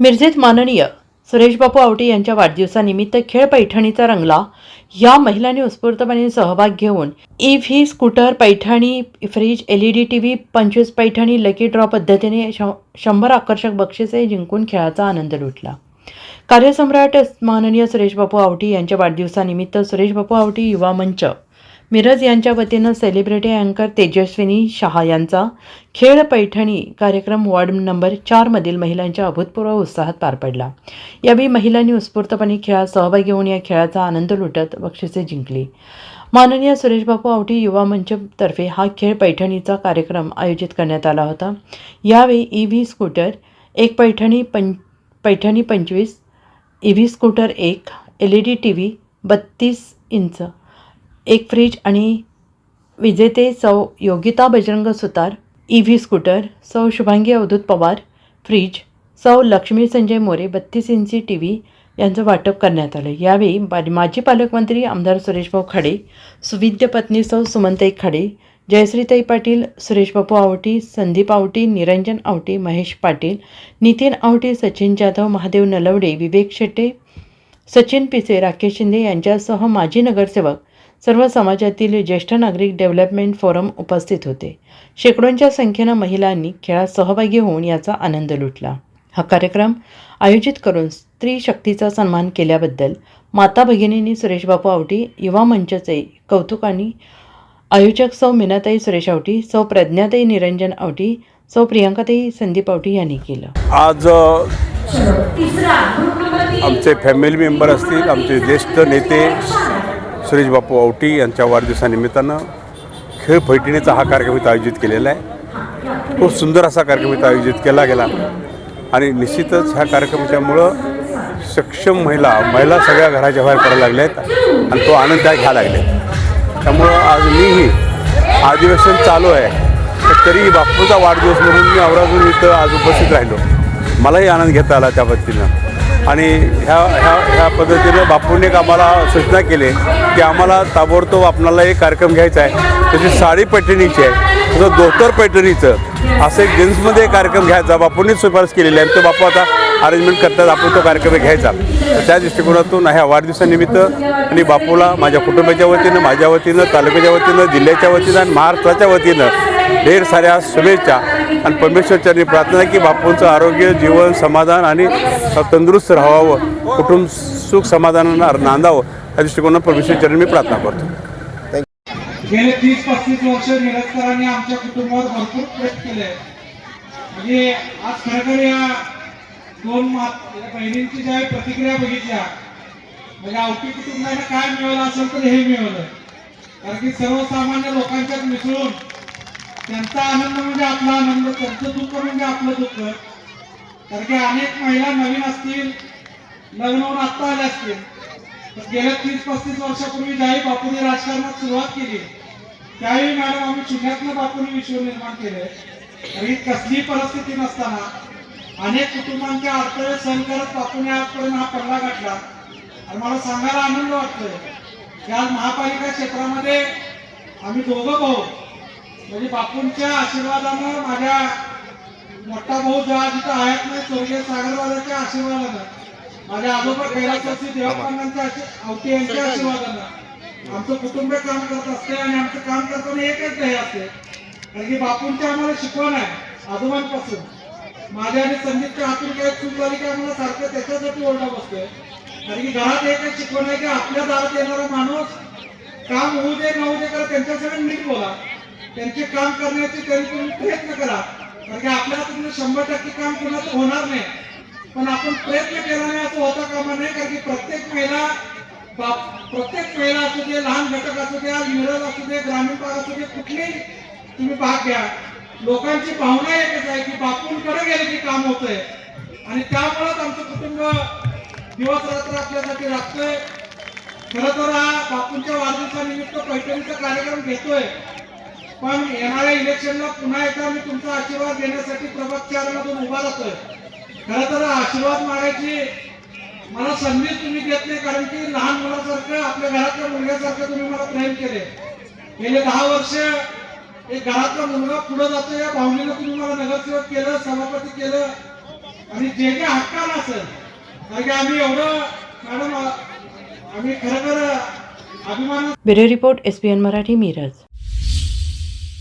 मिरजेत माननीय सुरेशबापू आवटे यांच्या वाढदिवसानिमित्त खेळ पैठणीचा रंगला. या महिलांनी उत्स्फूर्तपणे सहभाग घेऊन E V scooter Paithani fridge L E D T V पंचवीस पैठणी लकी ड्रॉ पद्धतीने श शंभर आकर्षक बक्षिसे जिंकून खेळाचा आनंद लुटला. कार्यसम्राट माननीय सुरेशबापू आवटी यांच्या वाढदिवसानिमित्त सुरेशबापू आवटी युवा मंच मिरज यांच्या वतीनं सेलिब्रिटी अँकर तेजस्विनी शहा यांचा खेळ पैठणी कार्यक्रम वॉर्ड नंबर चारमधील महिलांच्या अभूतपूर्व उत्साहात पार पडला. यावेळी महिलांनी उत्स्फूर्तपणे खेळात सहभागी होऊन या खेळाचा आनंद लुटत बक्षिसे जिंकली. माननीय सुरेशबापू आवटी युवा मंचतर्फे हा खेळ पैठणीचा कार्यक्रम आयोजित करण्यात आला होता. यावेळी ई व्ही स्कूटर एक पैठणी पं पैठणी पंचवीस ई व्ही स्कूटर एक L E D T V बत्तीस इंच एक फ्रीज आणि विजेते सौ Yogita Bajrang Sutar E V scooter सौ शुभांगी अवधूत पवार फ्रीज सौ लक्ष्मी संजय मोरे बत्तीस इंची टी व्ही यांचं वाटप करण्यात आलं. यावेळी माजी पालकमंत्री आमदार सुरेशभाऊ खाडे सुविद्य पत्नी सौ सुमंताई खाडे जयश्रीताई पाटील सुरेशबापू आवटी संदीप आवटी निरंजन आवटी महेश पाटील नितीन आवटी सचिन जाधव महादेव नलवडे विवेक शेट्टे सचिन पिसे राकेश शिंदे यांच्यासह माजी नगरसेवक सर्व समाजातील ज्येष्ठ नागरिक डेव्हलपमेंट फोरम उपस्थित होते. शेकडोंच्या संख्येनं महिलांनी खेळात सहभागी होऊन याचा आनंद लुटला. हा कार्यक्रम आयोजित करून स्त्री शक्तीचा सन्मान केल्याबद्दल माता भगिनींनी सुरेशबापू आवटी युवा मंचचे कौतुक आणि आयोजक सौ मीनाताई सुरेश आवटी सौ प्रज्ञाताई निरंजन आवटी सौ प्रियंकाताई संदीप आवटी यांनी केलं. आज आमचे फॅमिली मेंबर असतील आमचे ज्येष्ठ नेते सुरेश बापू औटी यांच्या वाढदिवसानिमित्तानं खेळ पैठणीचा हा कार्यक्रम इथं आयोजित केलेला आहे. खूप सुंदर असा कार्यक्रम इथं आयोजित केला गेला. आणि निश्चितच ह्या कार्यक्रमाच्यामुळं सक्षम महिला महिला सगळ्या घराच्या बाहेर पडायला लागल्या आहेत आणि तो आनंद त्या घ्यायला लागले त्यामुळं आज मीही अधिवेशन चालू आहे. तर तरी बापूचा वाढदिवस म्हणून मी औरातून इथं आज उपस्थित राहिलो. मलाही आनंद घेता आला त्या पद्धतीनं आणि ह्या ह्या ह्या पद्धतीनं बापूंनी एक आम्हाला सूचना केली की आम्हाला ताबडतोब आपणाला एक कार्यक्रम घ्यायचा आहे. त्याची साडी पैठणीची आहे. तसं धोतर पैठणीचं. असं एक जीन्समध्ये कार्यक्रम घ्यायचा. बापूंनीच शिफारस केलेली आहे. आणि तो बापू आता अरेंजमेंट करतात. आपण तो कार्यक्रम घ्यायचा. तर त्या दृष्टिकोनातून ह्या वाढदिवसानिमित्त आणि बापूला माझ्या कुटुंबाच्या वतीनं माझ्या वतीनं तालुक्याच्या वतीनं जिल्ह्याच्या वतीनं आणि महाराष्ट्राच्या वतीनं ढेर साऱ्या शुभेच्छा आणि परमेश्वरच्यानी प्रार्थना की बापूंचं आरोग्य जीवन समाधान आणि तंदुरुस्त राहावं कुटुंब सुख समाधानाला नांदावं या दृष्टिकोनात परमेश्वरच्यानी मी प्रार्थना करतो. गेले तीस पस्तीस वर्ष मिरजकरांनी आमच्या कुटुंबावर भरपूर प्रेम केले. म्हणजे आज खरोखर या दोन बहिणींची ज्या प्रतिक्रिया बघितल्या म्हणजे आवटी कुटुंबाने काय मिळवलं असेल तर हे मिळवलं कारण की सर्वसामान्य लोकांच्यात मिसळून त्यांचा आनंद म्हणजे आपला आनंद त्यांचं दुःख म्हणजे आपलं दुःख. कारण की अनेक महिला नवीन असतील लग्न होऊन आत्ता आल्या असतील गेल्या तीस पस्तीस वर्षापूर्वी ज्याही बापूने राजकारणात सुरुवात केली त्यावेळी मॅडम आम्ही शून्यातनं बापूंनी विश्व निर्माण केले आणि कसलीही परिस्थिती नसताना अनेक कुटुंबांच्या अडथळे सहन करत बापूने आजपर्यंत हा पल्ला गाठला. आणि मला सांगायला आनंद वाटतोय की आज महापालिका क्षेत्रामध्ये आम्ही दोघं भाऊ म्हणजे बापूंच्या आशीर्वादानं माझ्या मोठा भाऊ जेव्हा तिथं आहेत नाही स्वर्गीय सागरवादाच्या आशीर्वादानं. माझ्या आजोबा कैलासवासी देवपांगांच्या अवती यांच्या आशीर्वादानं. आमचं कुटुंब काम करत असते आणि आमचं काम करताना एकच ध्येय असते. कारण की बापूंची आम्हाला शिकवण आहे आजोबांपासून. माझ्या आणि संगीतच्या हातून काही चूक झाली की आम्हाला सारखं त्याच्यासाठी ओरडा बसतोय. कारण की घरात एकच शिकवण आहे की आपल्या दारात येणारा माणूस काम होऊ दे न होऊ दे कारण त्यांच्यासंग नीट बोला. त्यांचे काम करण्याचे तरी तुम्ही प्रयत्न करा. कारण की आपल्याला तुम्ही म्हणजे शंभर टक्के काम कुणाचं होणार नाही. पण आपण प्रयत्न केला नाही असं होता कामा नाही कारण की प्रत्येक महिला बाप प्रत्येक महिला असू दे लहान घटक असू द्या मिरज असू दे ग्रामीण भाग असू दे कुठलेही तुम्ही भाग घ्या. लोकांची भावना एकच आहे की बापूंकडे गेले की काम होतंय. आणि त्यामुळेच आमचं कुटुंब दिवस रात्र आपल्यासाठी राबतोय. खरं तर हा बापूंच्या वाढदिवसानिमित्त पैठणीचा कार्यक्रम घेतोय. पण येणाऱ्या इलेक्शनला पुन्हा एकदा मी तुमचा आशीर्वाद देण्यासाठी प्रभाग चार मधून उभा राहतोय. खरं तर आशीर्वाद मागायची मला संधी तुम्ही देत नाही कारण की लहान मुलासारखं आपल्या घरातल्या मुलग्यासारखं तुम्ही मला प्रेम केले गेले दहा वर्ष एक घरातला मुलगा पुढे जातो या भावनेनं तुम्ही मला नगरसेवक केलं सभापती केलं आणि जे जे हक्काला असेल कारण की आम्ही एवढं मॅडम आम्ही खरं खरं Abhiman bureau report S P N Marathi Miraj.